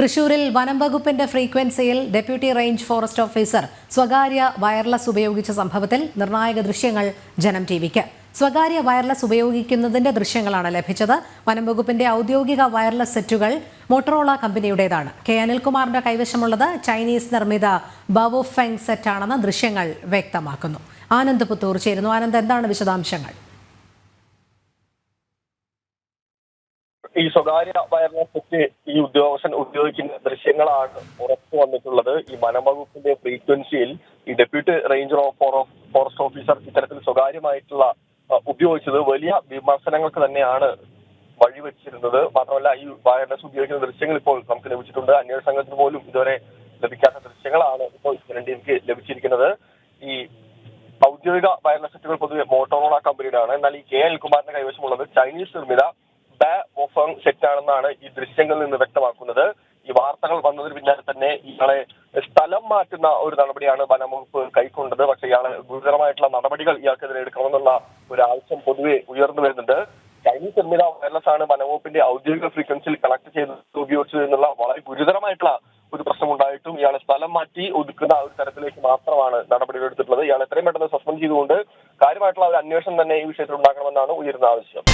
തൃശൂരിൽ വനം വകുപ്പിന്റെ ഫ്രീക്വൻസിയിൽ ഡെപ്യൂട്ടി റേഞ്ച് ഫോറസ്റ്റ് ഓഫീസർ സ്വകാര്യ വയർലെസ് ഉപയോഗിച്ച സംഭവത്തിൽ നിർണായക ദൃശ്യങ്ങൾ ജനം ടി വിക്ക് സ്വകാര്യ വയർലെസ് ഉപയോഗിക്കുന്നതിന്റെ ദൃശ്യങ്ങളാണ് ലഭിച്ചത്. വനം വകുപ്പിന്റെ ഔദ്യോഗിക വയർലെസ് സെറ്റുകൾ മോട്ടറോള കമ്പനിയുടേതാണ്. കെ. അനിൽകുമാറിന്റെ കൈവശമുള്ളത് ചൈനീസ് നിർമ്മിത ബവോഫെങ് സെറ്റാണെന്ന് ദൃശ്യങ്ങൾ വ്യക്തമാക്കുന്നു. ആനന്ദ് പുത്തൂർ ചേരുന്നു. ആനന്ദ് എന്താണ് വിശദാംശങ്ങൾ? ഈ സ്വകാര്യ വയർലെസ് ഈ ഉദ്യോഗസ്ഥൻ ഉപയോഗിക്കുന്ന ദൃശ്യങ്ങളാണ് പുറത്തു വന്നിട്ടുള്ളത്. ഈ വനംവകുപ്പിന്റെ ഫ്രീക്വൻസിയിൽ ഈ deputy ranger of forest officer ഇത്തരത്തിൽ സ്വകാര്യമായിട്ടുള്ള ഉപയോഗിച്ചത് വലിയ വിമർശനങ്ങൾക്ക് തന്നെയാണ് വഴിവെച്ചിരുന്നത്. മാത്രമല്ല ഈ വയർലെസ് ഉപയോഗിക്കുന്ന ദൃശ്യങ്ങൾ ഇപ്പോൾ നമുക്ക് ലഭിച്ചിട്ടുണ്ട്. അന്വേഷണ സംഘത്തിന് പോലും ഇതുവരെ ലഭിക്കാത്ത ദൃശ്യങ്ങളാണ് ഇപ്പോൾ എനിക്ക് ലഭിച്ചിരിക്കുന്നത്. ഈ ഔദ്യോഗിക വയർലെസ് സെറ്റുകൾ പൊതുവെ മോട്ടോറോള കമ്പനിയുടെയാണ്. എന്നാൽ ഈ കെ എൽ കുമാറിന്റെ കൈവശമുള്ളത് ചൈനീസ് നിർമ്മിത ബ വോഫങ് സെറ്റാണെന്നാണ് ഈ ദൃശ്യങ്ങളിൽ നിന്ന് വ്യക്തമാക്കുന്നത്. ഈ വാർത്തകൾ വന്നതിന് പിന്നാലെ തന്നെ ഇയാളെ സ്ഥലം മാറ്റുന്ന ഒരു നടപടിയാണ് വനംവകുപ്പ് കൈക്കൊണ്ടത്. പക്ഷെ ഇയാളെ ഗുരുതരമായിട്ടുള്ള നടപടികൾ ഇയാൾക്കെതിരെ എടുക്കണമെന്നുള്ള ഒരു ആവശ്യം പൊതുവെ ഉയർന്നു വരുന്നുണ്ട്. ചൈനീസ് നിർമ്മിത വയർലെസ് ആണ് വനംവകുപ്പിന്റെ ഔദ്യോഗിക ഫ്രീക്വൻസിയിൽ കണക്ട് ചെയ്ത് ഉപയോഗിച്ചത് എന്നുള്ള വളരെ ഗുരുതരമായിട്ടുള്ള ഒരു പ്രശ്നം ഉണ്ടായിട്ടും ഇയാളെ സ്ഥലം മാറ്റി ഒതുക്കുന്ന ഒരു തരത്തിലേക്ക് മാത്രമാണ് നടപടികൾ എടുത്തിട്ടുള്ളത്. ഇയാൾ എത്രയും പെട്ടെന്ന് സസ്പെൻഡ് ചെയ്തുകൊണ്ട് കാര്യമായിട്ടുള്ള ഒരു അന്വേഷണം തന്നെ ഈ വിഷയത്തിൽ ഉണ്ടാക്കണമെന്നാണ് ഉയരുന്ന ആവശ്യം.